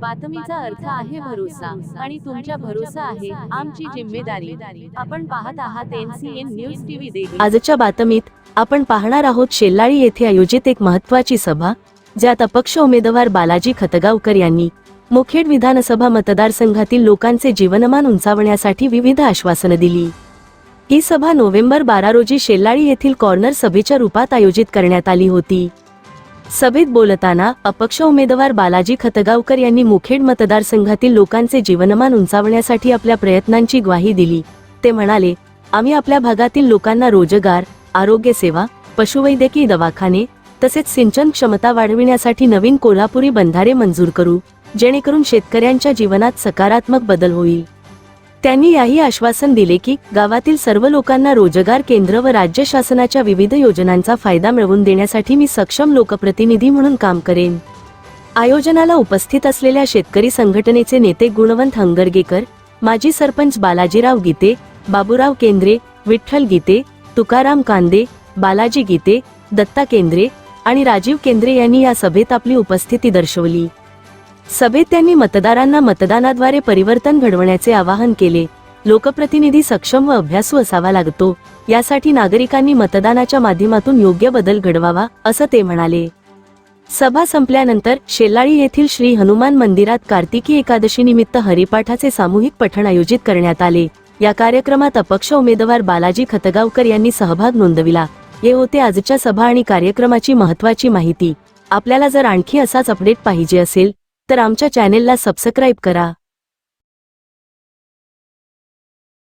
बातमीचा अर्थ आहे भरोसा आणि तुमच्या भरोसा आहे आमची जिम्मेदारी. आपण पाहत आहात एनसीएन न्यूज टीव्ही आजच्या बातमीत आपण पाहणार आहोत शेल्लाळी येथे आयोजित एक महत्वाची सभा ज्यात अपक्ष उमेदवार बालाजी खतगावकर यांनी मुखेड विधानसभा मतदारसंघातील लोकांचे जीवनमान उंचावण्यासाठी विविध आश्वासनं दिली. ही सभा नोव्हेंबर बारा रोजी शेल्लाळी येथील कॉर्नर सभेच्या रूपात आयोजित करण्यात आली होती. सभेत बोलताना अपक्ष उमेदवार बालाजी खतगावकर यांनी मुखेड मतदारसंघातील लोकांचे जीवनमान उंचावण्यासाठी आपल्या प्रयत्नांची ग्वाही दिली. ते म्हणाले आम्ही आपल्या भागातील लोकांना रोजगार आरोग्य सेवा पशुवैद्यकीय दवाखाने तसेच सिंचन क्षमता वाढविण्यासाठी नवीन कोल्हापुरी बंधारे मंजूर करू जेणेकरून शेतकऱ्यांच्या जीवनात सकारात्मक बदल होईल. त्यांनी याही आश्वासन दिले की गावातील सर्व लोकांना रोजगार केंद्र व राज्य शासनाच्या विविध योजनांचा फायदा मिळवून देण्यासाठी मी सक्षम लोकप्रतिनिधी म्हणून काम करेन. आयोजनाला उपस्थित असलेल्या शेतकरी संघटनेचे नेते गुणवंत हंगरगेकर माजी सरपंच बालाजीराव गीते बाबूराव केंद्रे विठ्ठल गीते तुकाराम कांदे बालाजी गीते दत्ता केंद्रे आणि राजीव केंद्रे यांनी या सभेत आपली उपस्थिती दर्शवली. सभेत त्यांनी मतदारांना मतदानाद्वारे परिवर्तन घडवण्याचे आवाहन केले. लोकप्रतिनिधी सक्षम व अभ्यासू असावा लागतो. यासाठी नागरिकांनी मतदानाच्या माध्यमातून योग्य बदल घडवावा असं ते म्हणाले. सभा संपल्यानंतर शेल्लाळी येथील श्री हनुमान मंदिरात कार्तिकी एकादशी निमित्त हरिपाठाचे सामूहिक पठण आयोजित करण्यात आले. या कार्यक्रमात अपक्ष उमेदवार बालाजी खतगावकर यांनी सहभाग नोंदविला. हे होते आजच्या सभा आणि कार्यक्रमाची महत्वाची माहिती. आपल्याला जर आणखी असाच अपडेट पाहिजे असेल तर आमच्या चॅनेलला सबस्क्राईब करा.